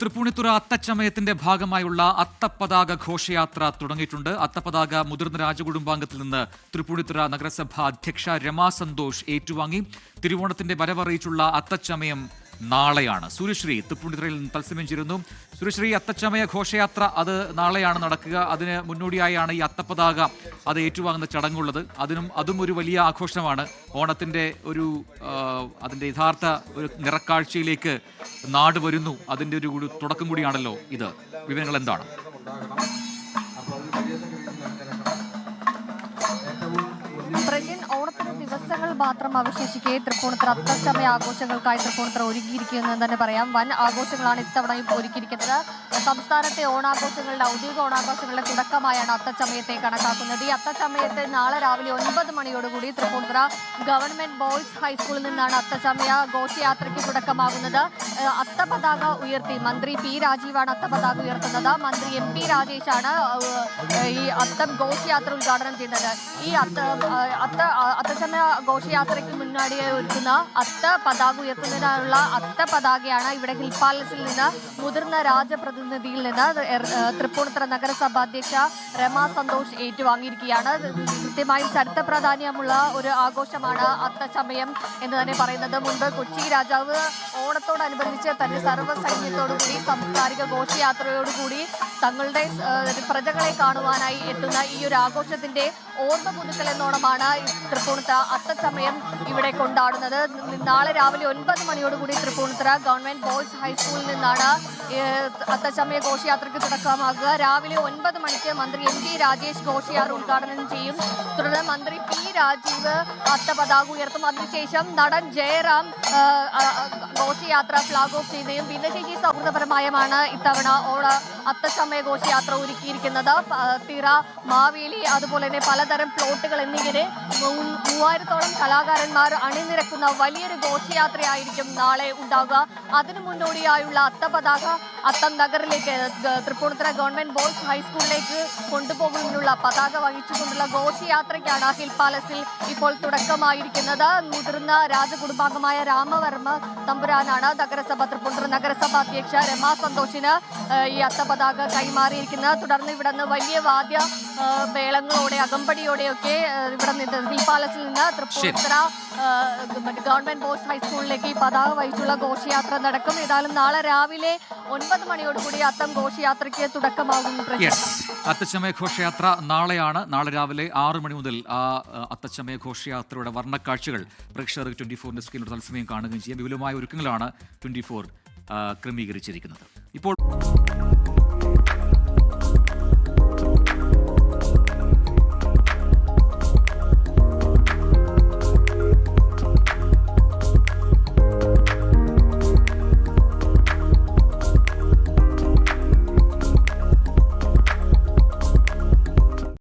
തൃപ്പൂണിത്തുറ അത്തച്ചമയത്തിന്റെ ഭാഗമായുള്ള അത്തപ്പതാക ഘോഷയാത്ര തുടങ്ങിയിട്ടുണ്ട്. അത്തപ്പതാക മുതിർന്ന രാജകുടുംബാംഗത്തിൽ നിന്ന് തൃപ്പൂണിത്തുറ നഗരസഭാ അധ്യക്ഷ രമാ സന്തോഷ് ഏറ്റുവാങ്ങി. തിരുവോണത്തിന്റെ വരവറിയിച്ചുള്ള അത്തച്ചമയം നാളെയാണ്. സുരശ്രീ തൃപ്പൂണിത്തുറയിൽ നിന്ന് തത്സമയം ചേരുന്നു. സുരശ്രീ അത്തച്ചമയ ഘോഷയാത്ര അത് നാളെയാണ് നടക്കുക. അതിന് മുന്നോടിയായാണ് ഈ അത്തപ്പതാക അത് ഏറ്റുവാങ്ങുന്ന ചടങ്ങുള്ളത്. അതിനും അതും ഒരു വലിയ ആഘോഷമാണ്. ഓണത്തിന്റെ ഒരു അതിന്റെ യഥാർത്ഥ ഒരു നിറക്കാഴ്ചയിലേക്ക് നാട് വരുന്നു. അതിന്റെ ഒരു തുടക്കം കൂടിയാണല്ലോ ഇത്. വിവരങ്ങൾ എന്താണ്? മാത്രം അവശേഷിക്കെ തൃപ്പൂണിത്തുറ അത്തച്ചമയ ആഘോഷങ്ങൾക്കായി തൃപ്പൂണിത്തുറ എന്ന് തന്നെ പറയാം. വൻ ആഘോഷങ്ങളാണ് ഇത്തവണയും ഒരുക്കിയിരിക്കുന്നത്. സംസ്ഥാനത്തെ ഓണാഘോഷങ്ങളുടെ ഔദ്യോഗിക ഓണാഘോഷങ്ങളുടെ തുടക്കമായാണ് അത്തച്ചമയത്തെ കണക്കാക്കുന്നത്. ഈ അത്തച്ചമയത്ത് നാളെ രാവിലെ ഒൻപത് മണിയോടുകൂടി തൃപ്പൂണിത്തുറ ഗവൺമെന്റ് ബോയ്സ് ഹൈസ്കൂളിൽ നിന്നാണ് അത്തച്ചമയ ഘോഷയാത്രയ്ക്ക് തുടക്കമാകുന്നത്. അത്തപതാക ഉയർത്തി മന്ത്രി പി രാജീവാണ് അത്തപതാക ഉയർത്തുന്നത്. മന്ത്രി എം പി രാജേഷാണ് ഈ അത്തം ഘോഷയാത്ര ഉദ്ഘാടനം ചെയ്യുന്നത് ഈ അത്ത അത്ത അത്തച്ചമയ ഘോഷയാത്രയ്ക്ക് മുന്നോടിയായി ഒരുക്കുന്ന അത്ത പതാക ഉയർത്തുന്നതിനുള്ള അത്ത പതാകയാണ് ഇവിടെ ഹിൽ പാലസിൽ നിന്ന് മുതിർന്ന രാജപ്രതിനിധിയിൽ നിന്ന് തൃപ്പൂണിത്തുറ നഗരസഭ അധ്യക്ഷ രമ സന്തോഷ് ഏറ്റുവാങ്ങിയിരിക്കുകയാണ്. കൃത്യമായും ചരിത്ര പ്രാധാന്യമുള്ള ഒരു ആഘോഷമാണ് അത്തച്ചമയം എന്ന് തന്നെ പറയുന്നത്. മുൻപ് കൊച്ചി രാജാവ് ഓണത്തോടനുബന്ധിച്ച് തന്റെ സർവ സൈന്യത്തോടുകൂടി സാംസ്കാരിക ഘോഷയാത്രയോടുകൂടി തങ്ങളുടെ പ്രജകളെ കാണുവാനായി എത്തുന്ന ഈ ഒരു ആഘോഷത്തിന്റെ ഓർമ്മ പുതുക്കൽ എന്നോണമാണ് തൃപ്പൂണിത്തുറ അത്തച്ചമയം ഇവിടെ കൊണ്ടാടുന്നത്. നാളെ രാവിലെ ഒൻപത് മണിയോടുകൂടി തൃപ്പൂണിത്തുറ ഗവൺമെന്റ് ബോയ്സ് ഹൈസ്കൂളിൽ നിന്നാണ് ഏഹ്, അത്തച്ചമയ ഘോഷയാത്രയ്ക്ക് തുടക്കമാകുക. രാവിലെ ഒൻപത് മണിക്ക് മന്ത്രി എം പി രാജേഷ് ഘോഷയാത്ര ഉദ്ഘാടനം ചെയ്യും. തുടർന്ന് മന്ത്രി പി രാജീവ് അത്തപതാക ഉയർത്തും. അതിനുശേഷം നടൻ ജയറാം ഘോഷയാത്ര ഫ്ലാഗ് ഓഫ് ചെയ്യുകയും ഭിന്നശേഷി സൗഹൃദപരമായമാണ് ഇത്തവണ ഓണ അത്തസമയ ഘോഷയാത്ര ഒരുക്കിയിരിക്കുന്നത്. തിറ മാവേലി അതുപോലെ തന്നെ പലതരം പ്ലോട്ടുകൾ എന്നിങ്ങനെ മൂവായിരത്തോളം കലാകാരന്മാർ അണിനിരക്കുന്ന വലിയൊരു ഘോഷയാത്രയായിരിക്കും നാളെ ഉണ്ടാവുക. അതിനു മുന്നോടിയായുള്ള അത്തപതാക അത്തം നഗറിലേക്ക് തൃപ്പൂണിത്തുറ ഗവൺമെന്റ് ബോയ്സ് ഹൈസ്കൂളിലേക്ക് കൊണ്ടുപോകുന്നതിനുള്ള പതാക വഹിച്ചുകൊണ്ടുള്ള ഘോഷയാത്രയ്ക്കാണ് ഹിൽ പാലസിൽ ഇപ്പോൾ തുടക്കമായിരിക്കുന്നത്. മുതിർന്ന രാജകുടുംബാംഗമായ രാമവർമ്മ തമ്പുരാനാണ് നഗരസഭ തൃപ്പൂണിത്തുറ നഗരസഭ അധ്യക്ഷ രമാ സന്തോഷിന് ഈ അത്തപതാക കൈമാറിയിരിക്കുന്നത്. തുടർന്ന് ഇവിടെ നിന്ന് വലിയ വാദ്യ വേളങ്ങളോടെ അകമ്പടിയോടെയൊക്കെ ഇവിടെ നിന്ന് ഹിൽ പാലസിൽ നിന്ന് തൃപ്പൂണിത്തുറ ഗവൺമെന്റ് ബോയ്സ് ഹൈസ്കൂളിലേക്ക് ഈ പതാക വഹിച്ചുള്ള ഘോഷയാത്ര നടക്കും. ഏതായാലും നാളെ രാവിലെ ഒൻപത് മണിയോടുകൂടി അത്തം ഘോഷയാത്രയ്ക്ക് തുടക്കമാകും അത്തച്ചമയ ഘോഷയാത്ര നാളെയാണ്. നാളെ രാവിലെ ആറ് മണി മുതൽ ആ അത്തച്ചമയ ഘോഷയാത്രയുടെ വർണക്കാഴ്ചകൾ പ്രേക്ഷകർക്ക് ട്വന്റി ഫോറിന്റെ സ്ക്രീനിൽ തത്സമയം കാണുകയും ചെയ്യാം. വിപുലമായ ഒരുക്കങ്ങളാണ് ട്വന്റി ഫോർ ക്രമീകരിച്ചിരിക്കുന്നത്. ഇപ്പോൾ